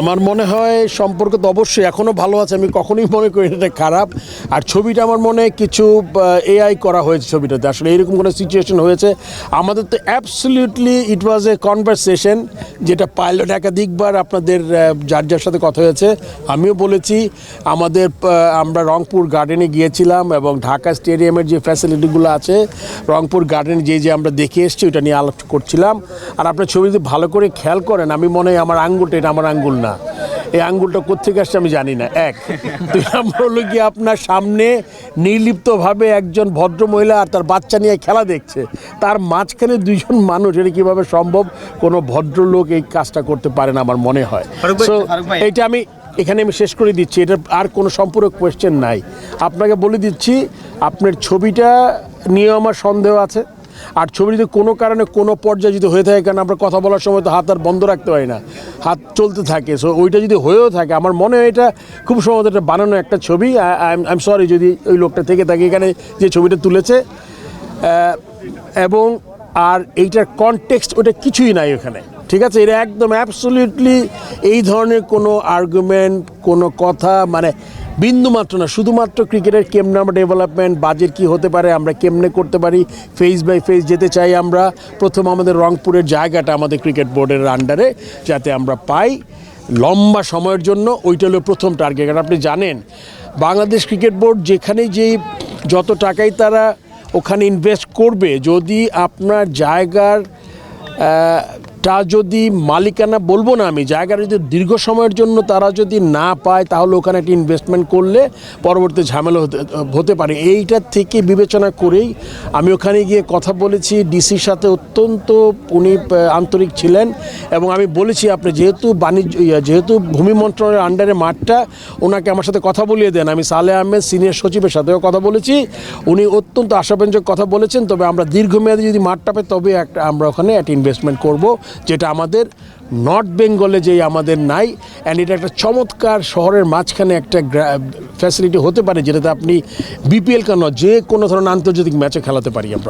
আমার মনে হয় সম্পর্ক তো অবশ্যই এখনও ভালো আছে, আমি কখনোই মনে করি এটা খারাপ। আর ছবিটা আমার মনে কিছু এআই করা হয়েছে ছবিটাতে। আসলে এরকম কোনো সিচুয়েশন হয়েছে। আমাদের তো absolutely it was a conversation যেটা পাইলট একাধিকবার আপনাদের যার যার সাথে কথা হয়েছে। আমিও বলেছি, আমাদের আমরা রংপুর গার্ডেনে গিয়েছিলাম এবং ঢাকা স্টেডিয়ামের যে ফ্যাসিলিটিগুলো আছে, রংপুর গার্ডেনে যে যে আমরা দেখে এসেছি ওটা নিয়ে আলোচনা করছিলাম। আর আপনার ছবি যদি ভালো করে খেয়াল করেন, আমি মনে হয় আমার আঙ্গুলটা, এটা আমার আঙ্গুল না। এই আঙ্গুলটা কোথেকে আসছে আমি জানি না। এক দুই নম্বর হলো গিয়ে আপনার সামনে নির্লিপ্তভাবে একজন ভদ্র মহিলা আর তার বাচ্চা নিয়ে খেলা দেখছে। তার মাঝখানে দুইজন মানুষ এটা কীভাবে সম্ভব? কোনো ভদ্রলোক এই কাজটা করতে পারে না আমার মনে হয়। ভাই। এইটা আমি এখানে আমি শেষ করে দিচ্ছি। এটা আর কোনো সম্পূরক কোয়েশ্চেন নাই। আপনাকে বলে দিচ্ছি আপনার ছবিটা নিয়ে আমার সন্দেহ আছে। আর ছবি যদি কোনো কারণে কোনো পর্যায়ে যদি হয়ে থাকে, কারণ আমরা কথা বলার সময় তো হাত আর বন্ধ রাখতে পারি না, হাত চলতে থাকে। সো ওইটা যদি হয়েও থাকে, আমার মনে হয় এটা খুব সম্ভবত এটা বানানো একটা ছবি। আই এম সরি যদি ওই লোকটা থেকে থাকে, এখানে যে ছবিটা তুলেছে। এবং আর এইটার কনটেক্সট ওটা কিছুই নাই ওখানে, ঠিক আছে? এটা একদম অ্যাবসলিউটলি এই ধরনের কোনো আর্গুমেন্ট কোনো কথা মানে বিন্দু মাত্র না, শুধুমাত্র ক্রিকেটের কেমনে আমরা ডেভেলপমেন্ট বাজেট কি হতে পারে, আমরা কেমনে করতে পারি ফেস বাই ফেস যেতে চাই আমরা, প্রথম আমাদের রংপুরের জায়গাটা আমাদের ক্রিকেট বোর্ডের আন্ডারে যাতে আমরা পাই লম্বা সময়ের জন্য, ওইটা হলো প্রথম টার্গেট কারণ আপনি জানেন, বাংলাদেশ ক্রিকেট বোর্ড যেখানে যেই যত টাকাই তারা ওখানে ইনভেস্ট করবে, যদি আপনার জায়গার টা যদি মালিকানা বলব না আমি, জায়গাটা যদি দীর্ঘ সময়ের জন্য তারা যদি না পায়, তাহলে ওখানে একটা ইনভেস্টমেন্ট করলে পরবর্তী ঝামেলা হতে হতে পারে। এইটার থেকে বিবেচনা করেই আমি ওখানে গিয়ে কথা বলেছি। ডিসির সাথে অত্যন্ত উনি আন্তরিক ছিলেন এবং আমি বলেছি, আপনি যেহেতু বাণিজ্য যেহেতু ভূমি মন্ত্রণালয়ের আন্ডারে মাঠটা, ওনাকে আমার সাথে কথা বলিয়ে দেন। আমি সালে আহমেদ সিনিয়র সচিবের সাথেও কথা বলেছি। উনি অত্যন্ত আশাব্যঞ্জক কথা বলেছেন, তবে আমরা দীর্ঘমেয়াদী যদি মাঠটা পাই, তবে একটা আমরা ওখানে একটা ইনভেস্টমেন্ট করব। যেটা আমাদের নর্থ বেঙ্গলে যেই আমাদের নাই অ্যান্ড এটা একটা চমৎকার শহরের মাঝখানে একটা ফ্যাসিলিটি হতে পারে, যেটাতে আপনি বিপিএল কেন যে কোনো ধরনের আন্তর্জাতিক ম্যাচে খেলাতে পারি আমরা।